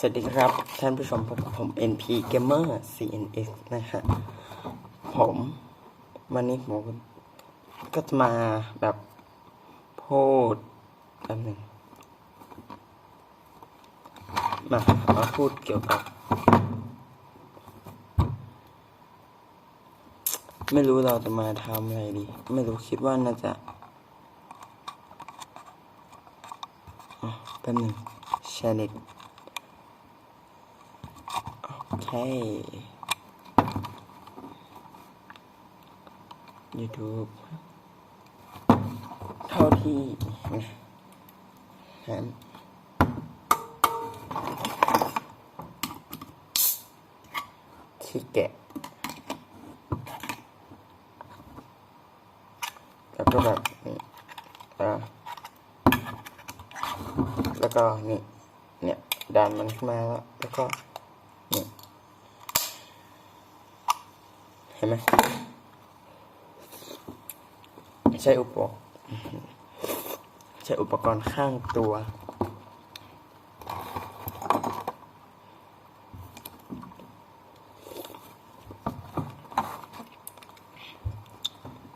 สวัสดีครับท่านผู้ชมพบกับผม NP Gamer CNX นะฮะผมวันนี้ผมก็จะมาแบบพูดแป๊บหนึ่งมามาพูดเกี่ยวกับ ไม่รู้เราจะมาทำอะไรดี ไม่รู้คิดว่าน่าจะอ๋อแป๊บหนึ่งแชร์เน็ต เค YouTube เท่าที่นะที่แกะแล้วก็แบบนี้แล้วก็นี่เนี่ยดันมันขึ้นมาแล้วแล้วก็นี่ เห็นไหมใช้อุปกรณ์ใช้อุปกรณ์ข้างตัว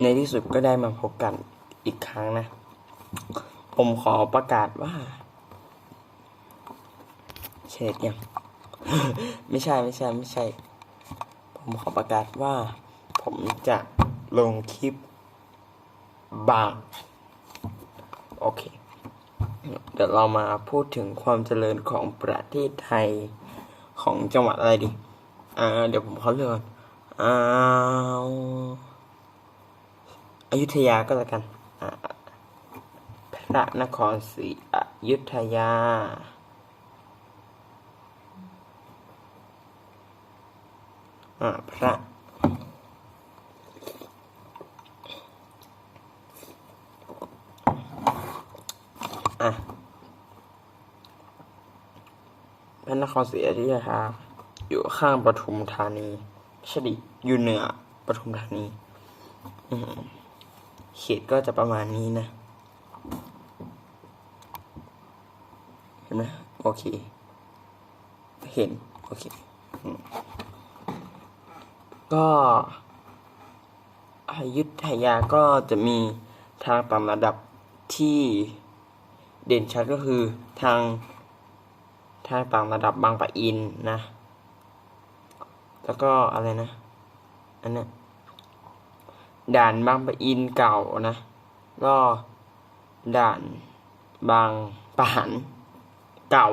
ในที่สุดก็ได้มาพบกันอีกครั้งนะ ผมขอประกาศว่าเฉดยัง ไม่ใช่ไม่ใช่ไม่ใช่ ผมขอประกาศว่า ผมจะลงคลิปบางโอเค เดี๋ยวเรามาพูดถึงความเจริญของประเทศไทยของจังหวัดอะไรดี อ่า เดี๋ยวผมขอเลือกก่อนอ่าอยุธยาก็แล้วกัน พระนครศรีอยุธยา อ่า พระอะพระนครศรีอยุธยาอยู่ข้างปทุมธานีใช่ดิอยู่เหนือปทุมธานีเขตก็จะประมาณนี้นะ เห็นไหมโอเค เห็น โอเคอ ก็อยุธยาก็จะมีทางต่างระดับที่เด่นชัดก็คือทางทางต่างระดับบางปะอินนะ แล้วก็อะไรนะ อันนี้ด่านบางปะอินเก่านะก็ด่านบางปะหันเก่า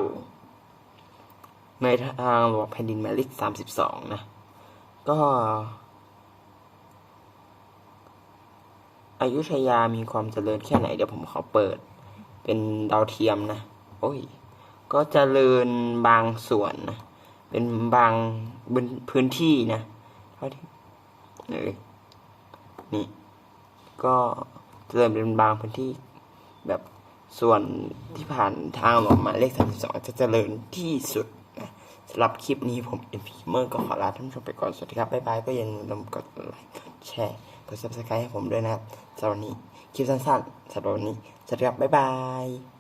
ในทางหลวงแผ่นดินหมายเลขสามสิบสองนะ ก็ อายุธยามีความเจริญแค่ไหน เดี๋ยวผมขอเปิด เป็นดาวเทียมนะ โอ้ย ก็เจริญบางส่วนนะ เป็นบางพื้นที่นะเท่าที่เอยนี่ ก็เจริญเป็นบางพื้นที่แบบส่วนที่ผ่านทางหลวงมาเลขสามสองจะเจริญที่สุด สำหรับคลิปนี้ผมเอ็นพีเมอร์ก็ขอลาท่านผู้ชมไปก่อนสวัสดีครับบ๊ายบายก็อย่าลืมกดไลค์แชร์กดซับสไครต์ให้ผมด้วยนะครับสำหรับวันนี้คลิปสั้นๆสำหรับวันนี้สวัสดีครับบ๊ายบาย